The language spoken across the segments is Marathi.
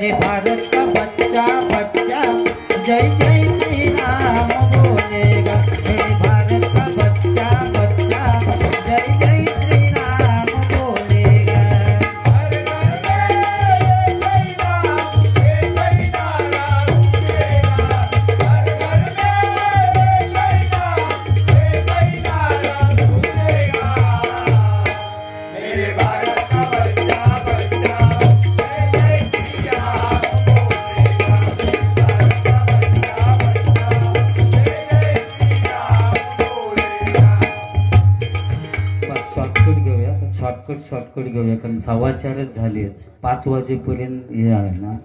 मेरे भारत का बच्चा बच्चा. जय जय शॉर्टकट घेऊया कारण सव्वा चारच झाले आहेत. पाच वाजेपर्यंत हे आहे ना.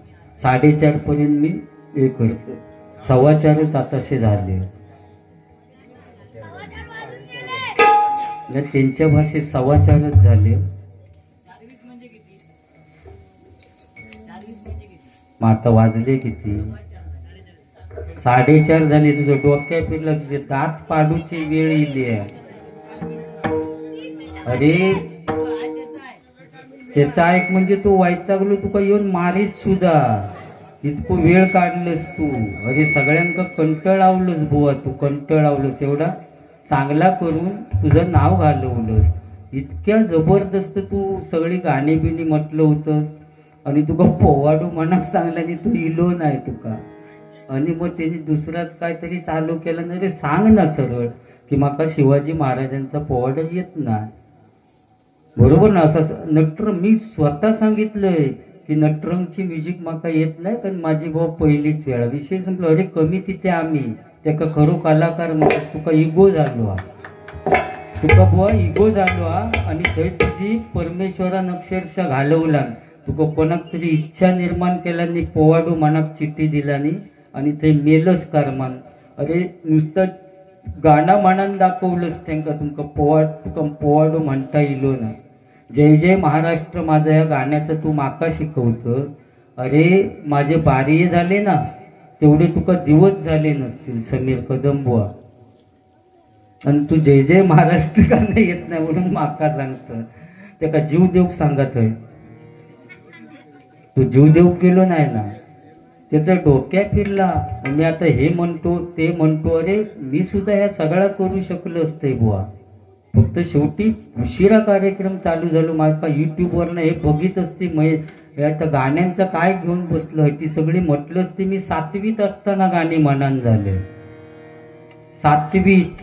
साडेचारपर्यंत मी हे करतो सव्वा चारच आताशे झाले नाही, म्हणजे त्यांच्या भाषेत सव्वा चारच झाले मग आता वाजले किती? साडेचार झाले. तुझं डोक्या फिरलं. तुझे दात पाडूची वेळ इली आहे. अरे त्याचा ऐक म्हणजे तो वैतागलो तुका येऊन मारीत सुद्धा. इतकं वेळ काढलंस तू. अरे सगळ्यांका कंटाळावलंस बुवा तू कंटाळावलंस एवढा. चांगला करून तुझं नाव घालवलंस. इतक्या जबरदस्त तू सगळी गाणी बिणी म्हटलं होतंस. आणि तुका पोवाडू मनाक सांगल्याने तू इलो नाही तुका. आणि मग त्यांनी दुसराच काहीतरी चालू केलं. ना रे सांग ना सरळ की माका शिवाजी महाराजांचा पोवाडा येत नाही. बरोबर ना असं नटरंग मी स्वतः सांगितलंय की नटरंगची म्युझिक माका येत नाही कारण माझी भाऊ पहिलीच वेळा. विषय संपलो अरे कमी तिथे आम्ही. त्याका खरो कलाकार म्हणतात तुका इगो झालो हा. तुका बुवा इगो झालो हा. आणि थंय तुझी परमेश्वरान अक्षरशः घालवला. तुका कोणाक तरी इच्छा निर्माण केल्यानी पोवाडू मनाक चिठ्ठी दिला नी आणि थंय मेलच कारमान. अरे नुसतं गाणं म्हणान दाखवलंच त्यांका तुमका पोवाड तुका पोवाडू म्हणता इलो ना. जय जय महाराष्ट्र माझा या गाण्याचं तू माका शिकवतोस. अरे माझे बारीये झाले ना तेवढे तुका दिवस झाले नसतील समीर कदम बुवा आणि तू जय जय महाराष्ट्र गाणं येत नाही म्हणून माका सांगतं ते का जीव देऊक सांगत आहे तू जीव देऊक केलो नाही ना त्याचा डोक्या फिरला. म्हणजे आता हे म्हणतो ते म्हणतो अरे मी सुद्धा ह्या सगळा करू शकलो असते बुवा फक्त शेवटी उशिरा कार्यक्रम चालू झालो. माझा युट्यूबवरनं हे बघित असते आता गाण्यांचं काय घेऊन बसलो आहे ती सगळी म्हटलं असते मी सातवीत असताना गाणी म्हणान झाले. सातवीत.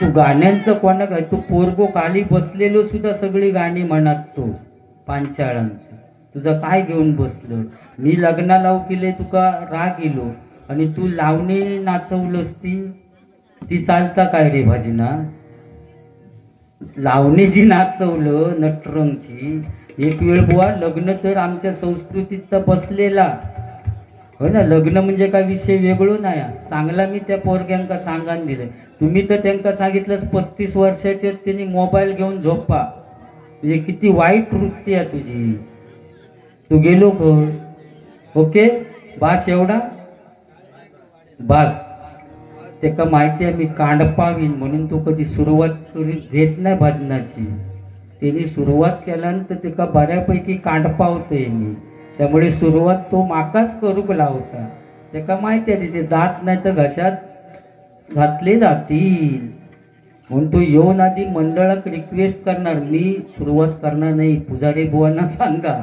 तू गाण्यांचं कोणा काय तू पोरगो खाली बसलेलो सुद्धा सगळी गाणी म्हणत तो पांचाळांचं. तुझं काय घेऊन बसलं मी लग्ना लाव केले तुका राग इलो आणि तू लावणी नाचवलंस ती. ती चालता काय रे भाजीना? लावणी जी नाचवलं नटरंगची एक वेळ बुवा लग्न तर आमच्या संस्कृतीत तर बसलेला. हो ना लग्न म्हणजे काय विषय वेगळो नाही. चांगला मी त्या पोरग्यांका सांगान दिलं तुम्ही तर त्यांका सांगितलंच पस्तीस वर्षाचे त्यांनी मोबाईल घेऊन झोपा. म्हणजे किती वाईट वृत्ती आहे तुझी. तू गेलो ओके? बास एवढा? बास. ते का माहिती आहे मी कांडपावीन म्हणून तो कधी सुरुवात करी घेत नाही भजनाची. त्यांनी सुरुवात केल्यानंतर त्याका बऱ्यापैकी कांडपावतोय मी. त्यामुळे सुरुवात तो माकाच करूक लावता त्याका माहिती आहे तिचे दात नाही तर घशात घातले जातील. म्हणून तो येऊन आधी मंडळात रिक्वेस्ट करणार मी सुरुवात करणार नाही पुजारी बुवांना सांगा.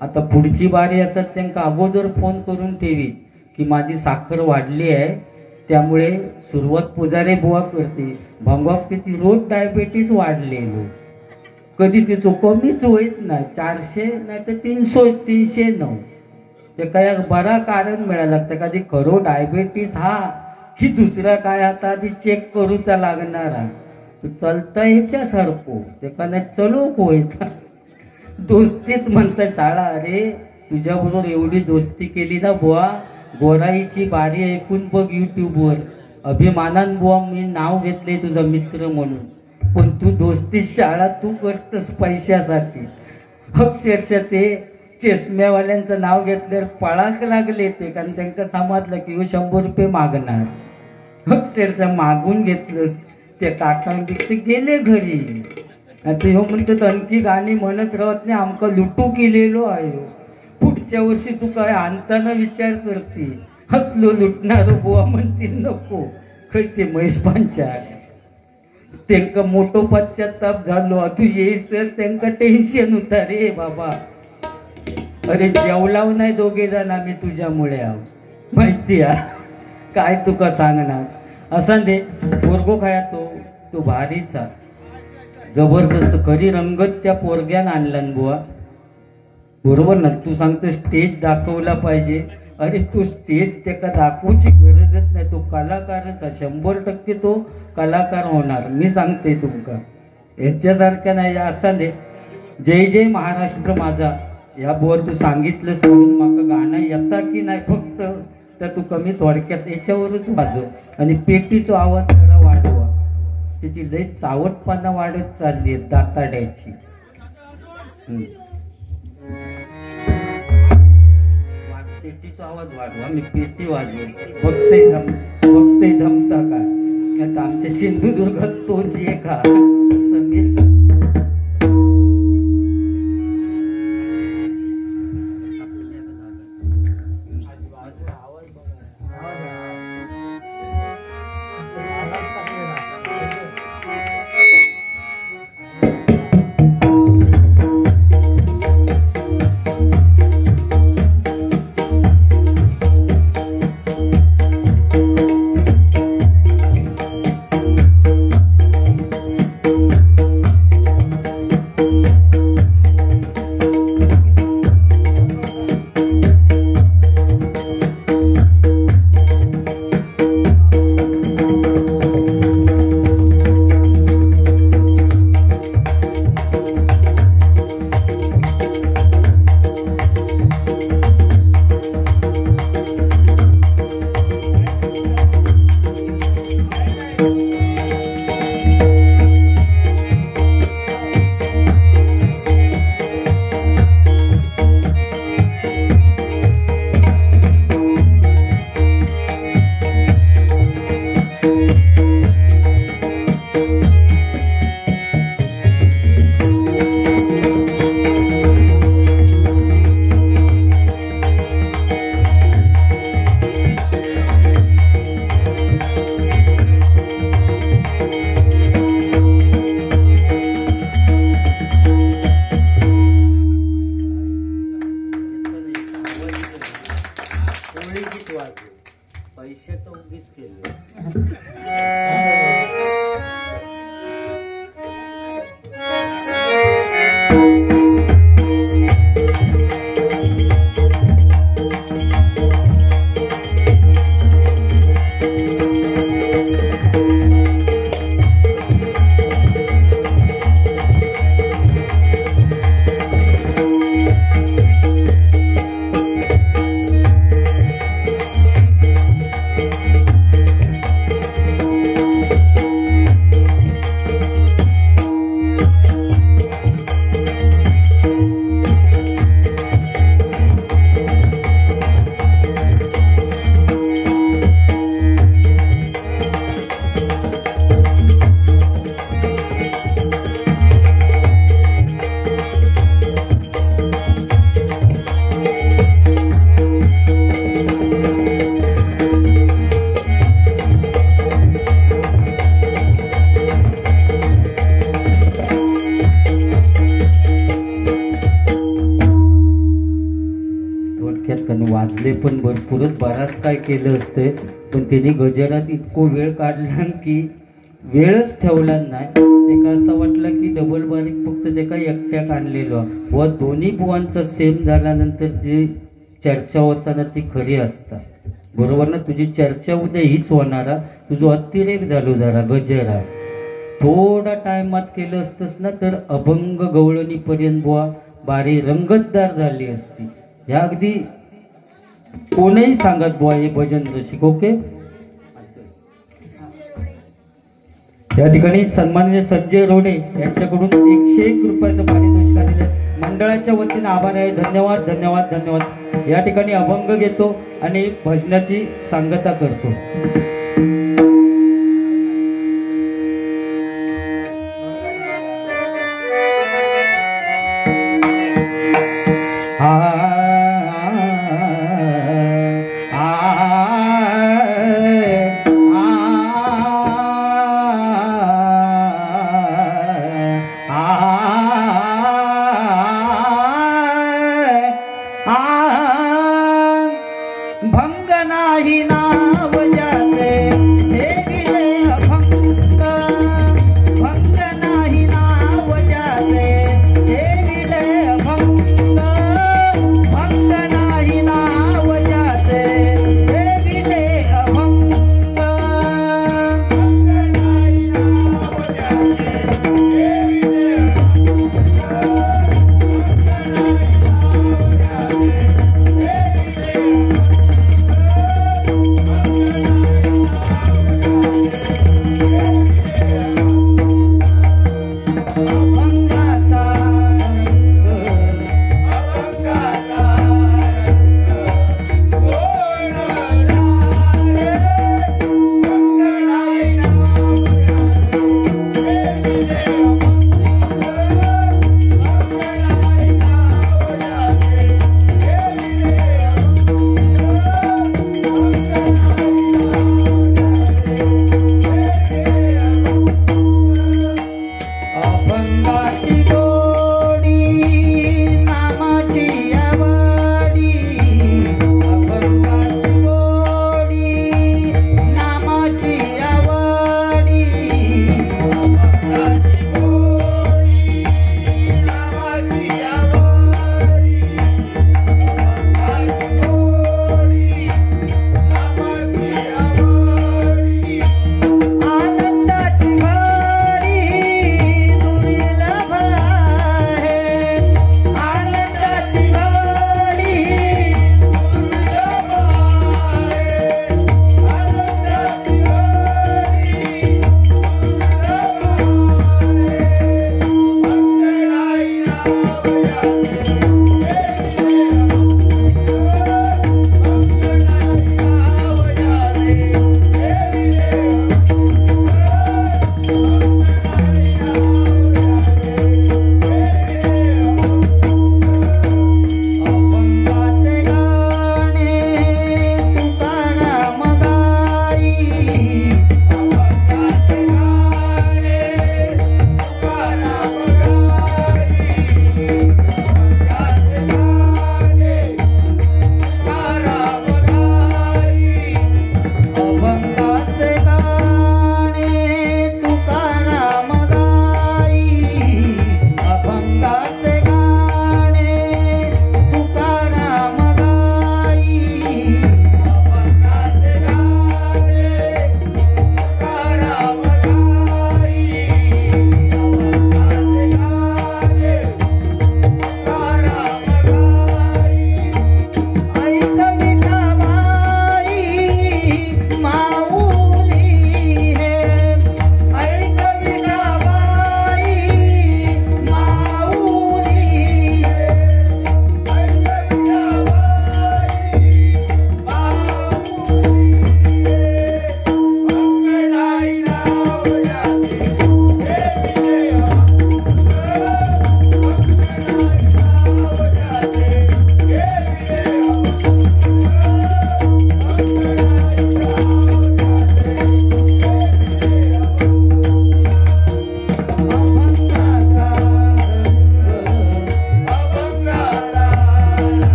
आता पुढची बारी असत त्यांना अगोदर फोन करून ठेवी की माझी साखर वाढली आहे त्यामुळे सुरुवात पुजारी बुवा करते. भंगाक तिची रोज डायबेटीस वाढलेलो. कधी तिचं कमीच होत नाही. चारशे नाही तर तीनशे तीनशे नऊ. ते काय बरा कारण मिळायला लागतं. कधी खरो डायबेटीस हा की दुसरा काय आता आधी चेक करूचा लागणार. तू चलता ह्याच्यासारखो ते का नाही चलो होत दोस्तीत म्हणतं शाळा अरे तुझ्याबरोबर एवढी दोस्ती केली ना बुवा. गोराईची बारी ऐकून बघ युट्यूबवर. अभिमानान बुवा मी नाव घेतले तुझा मित्र म्हणून. पण तू दोस्ती शाळा तू करतस पैशासाठी. अक्षरशः ते चष्म्यावाल्यांचं नाव घेतल्यावर पळाक लागले ते कारण त्यांना समजलं की हो शंभर रुपये मागणार. अक्षरशः मागून घेतलंस ते काका ते गेले घरी. आता ह्यो म्हणतात आणखी गाणी म्हणत राहत नाही आमका लुटू केलेलो आहे. पुढच्या वर्षी तू काय आणताना विचार करते हसलो लुटणार बुवा म्हणते नको. खै ते महेश पांचाळ त्यांका मोठो पश्चाताप झालो. तू येईसर त्यांका टेन्शन होता. रे बाबा. अरे जेवलाव नाही दोघे जण आम्ही तुझ्यामुळे आहो. माहिती आहे. काय तुका सांगणार? असा दे. पोरगो खाया तो? तो भारीचा. जबरदस्त खरी रंगत त्या पोरग्यान आणला बुवा. बरोबर ना? तू सांगतो स्टेज दाखवला पाहिजे. अरे तो स्टेज त्याका दाखवूची गरजच नाही. तो कलाकारच आहे. शंभर टक्के तो कलाकार होणार. मी सांगते तुमका. याच्यासारख्या नाही. असा नाही. जय जय महाराष्ट्र माझा. या बोर तू सांगितलं सोडून माका गाणं येता की नाही फक्त? तर तू कमी थोडक्यात याच्यावरच वाजव. आणि पेटीचा आवाज जरा वाढवा. त्याची लय चावटपणा वाढत चालली आहे दाताड्याची. पेटीचा आवाज वाढवा मी पेटी वाजवेल बघते जम बघते जमता का? आता आमच्या सिंधुदुर्गात तोच एका हा समीर कारण पण भरपूरच. बराच काय केलं असतंय पण त्यांनी गजरात इतको वेळ काढला की वेळच ठेवला नाही. तेका असं वाटलं की डबल बारीक फक्त तेका एकट्याक आणलेलो. व दोन्ही बुवांचा सेम झाल्यानंतर जी चर्चा होताना ती खरी असतात. बरोबर ना? तुझी चर्चा उद्या हीच होणारा तुझं अतिरेक झालो जरा गजरा थोडा टायमात केलं असतंस ना तर अभंग गवळणीपर्यंत बुवा बारी रंगतदार झाली असती. ह्या अगदी कोणीही सांगत बुवा हे भजन रसिक ओके त्या ठिकाणी सन्माननीय संजय रोडे यांच्याकडून एकशे एक रुपयाचं पारितोषिक दिले मंडळाच्या वतीने आभार आहे. धन्यवाद धन्यवाद धन्यवाद. या ठिकाणी अभंग घेतो आणि भजनाची सांगता करतो.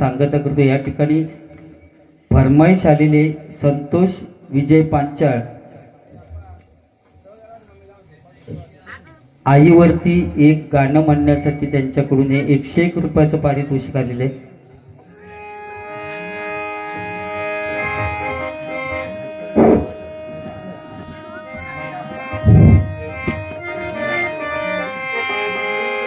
सांगता करतो. या ठिकाणी फरमाईश आलेले संतोष विजय पांचाळ. आईवरती एक गाणं म्हणण्यासाठी त्यांच्याकडून हे एकशे एक रुपयाचं पारितोषिक आलेलं आहे.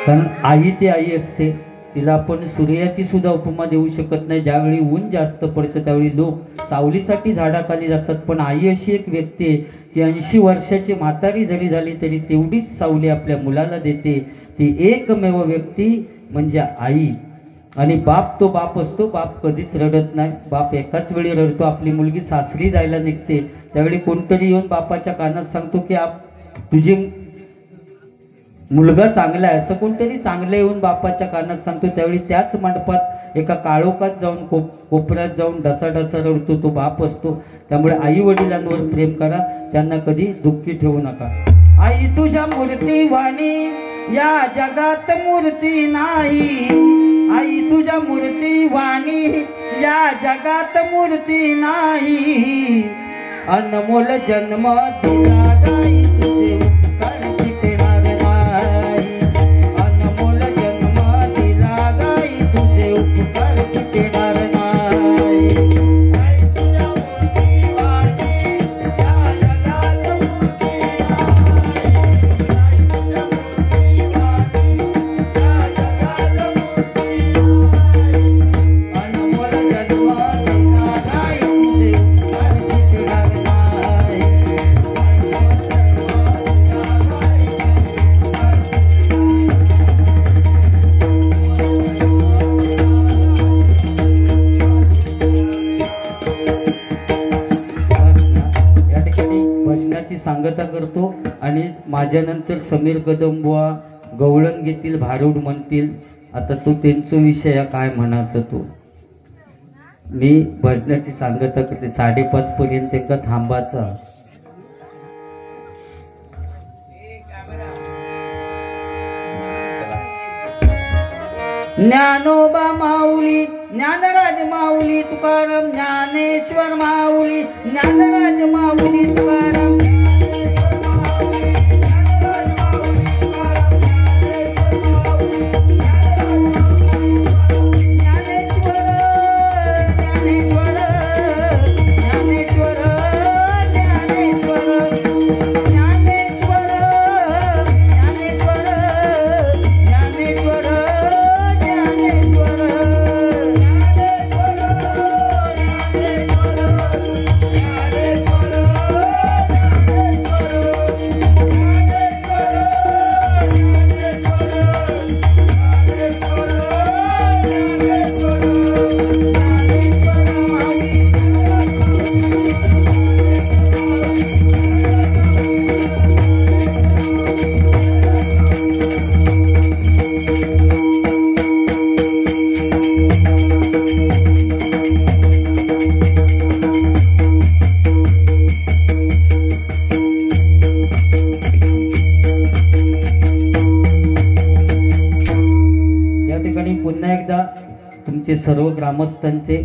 कारण आई ती आई असते. तिला आपण सूर्याची सुद्धा उपमा देऊ शकत नाही. ज्यावेळी ऊन जास्त पडतं त्यावेळी लोक सावलीसाठी झाडाखाली जातात. पण आई अशी एक व्यक्ती आहे की ऐंशी वर्षाची म्हातारी जरी झाली तरी तेवढीच सावली आपल्या मुलाला देते. ती एकमेव व्यक्ती म्हणजे आई. आणि बाप तो बाप असतो. बाप कधीच रडत नाही. बाप एकाच वेळी रडतो. आपली मुलगी सासरी जायला निघते. त्यावेळी कोणतरी येऊन बापाच्या कानात सांगतो की आप तुझी मुलगा चांगला आहे. असं कोणतरी चांगलं येऊन बापाच्या कारणात सांगतो. त्यावेळी त्याच मंडपात एका काळोखात जाऊन कोप कोपऱ्यात जाऊन ढसाढसा रडतो. तो बाप असतो. त्यामुळे आई वडिलांवर प्रेम करा. त्यांना कधी दुःखी ठेवू नका. आई तुझ्या मूर्ती वाणी या जगात मूर्ती नाही. आई तुझ्या मूर्ती वाणी या जगात मूर्ती नाही. अनमोल जन्म तुझ्या माझ्यानंतर समीर कदमबुवा गवळण घेतील भारूड म्हणतील. आता तो त्यांचा विषय काय म्हणायचं तो? मी भजनाची सांगता करते. साडेपाच पर्यंत एका थांबायचा ज्ञानोबा माऊली ज्ञानराज माऊली तुकाराम ज्ञानेश्वर माऊली ज्ञानराज माऊली तुकाराम तुमचे सर्व ग्रामस्थांचे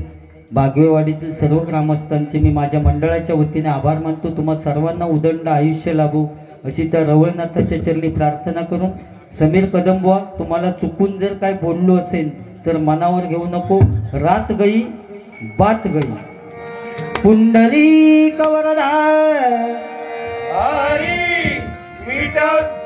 बागवेवाडीतील सर्व ग्रामस्थांचे मी माझ्या मंडळाच्या वतीने आभार मानतो. तुम्हा सर्वांना उदंड आयुष्य लाभो अशी त्या रवळनाथाच्या चरणी प्रार्थना करून समीर कदमबुवा तुम्हाला चुकून जर काय बोललो असेल तर मनावर घेऊ नको. रात गई बात गई. पुंडली कवरदा हरी विठ्ठल